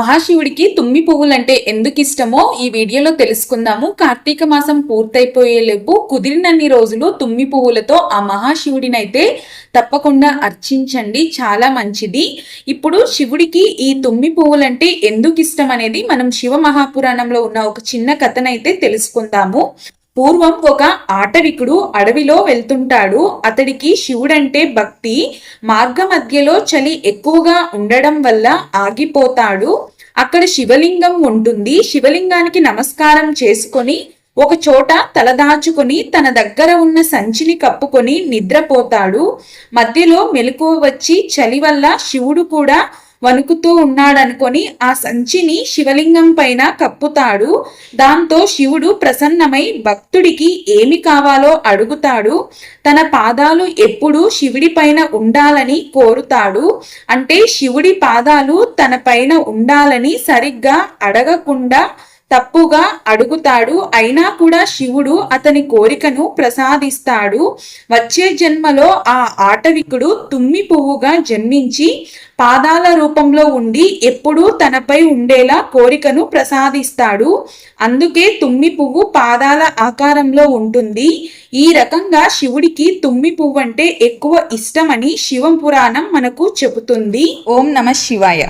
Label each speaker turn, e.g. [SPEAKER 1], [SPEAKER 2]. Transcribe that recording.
[SPEAKER 1] మహాశివుడికి తుమ్మి పువ్వులంటే ఎందుకు ఇష్టమో ఈ వీడియోలో తెలుసుకుందాము. కార్తీక మాసం పూర్తయిపోయేలోపు కుదిరినన్ని రోజులు తుమ్మి పువ్వులతో ఆ మహాశివుడినైతే తప్పకుండా అర్చించండి. చాలా మంచిది. ఇప్పుడు శివుడికి ఈ తుమ్మి పువ్వులంటే ఎందుకు ఇష్టం అనేది మనం శివ మహాపురాణంలో ఉన్న ఒక చిన్న కథనైతే తెలుసుకుందాము. పూర్వం ఒక ఆటవికుడు అడవిలో వెళ్తుంటాడు. అతడికి శివుడంటే భక్తి. మార్గ మధ్యలో చలి ఎక్కువగా ఉండడం వల్ల ఆగిపోతాడు. అక్కడ శివలింగం ఉంటుంది. శివలింగానికి నమస్కారం చేసుకొని ఒక చోట తలదాచుకొని తన దగ్గర ఉన్న సంచిని కప్పుకొని నిద్రపోతాడు. మధ్యలో మెలకువ వచ్చి చలి వల్ల శివుడు కూడా వణుకుతూ ఉన్నాడనుకొని ఆ సంచిని శివలింగం పైన కప్పుతాడు. దాంతో శివుడు ప్రసన్నమై భక్తుడికి ఏమి కావాలో అడుగుతాడు. తన పాదాలు ఎప్పుడు శివుడి పైన ఉండాలని కోరుతాడు. అంటే శివుడి పాదాలు తన పైన ఉండాలని సరిగ్గా అడగకుండా తప్పుగా అడుగుతాడు అయినా కూడా శివుడు అతని కోరికను ప్రసాదిస్తాడు. వచ్చే జన్మలో ఆ ఆటవికుడు తుమ్మి పువ్వుగా జన్మించి పాదాల రూపంలో ఉండి ఎప్పుడూ తనపై ఉండేలా కోరికను ప్రసాదిస్తాడు. అందుకే తుమ్మి పువ్వు పాదాల ఆకారంలో ఉంటుంది. ఈ రకంగా శివుడికి తుమ్మి పువ్వు అంటే ఎక్కువ ఇష్టమని శివం పురాణం మనకు చెబుతుంది. ఓం నమ శివాయ.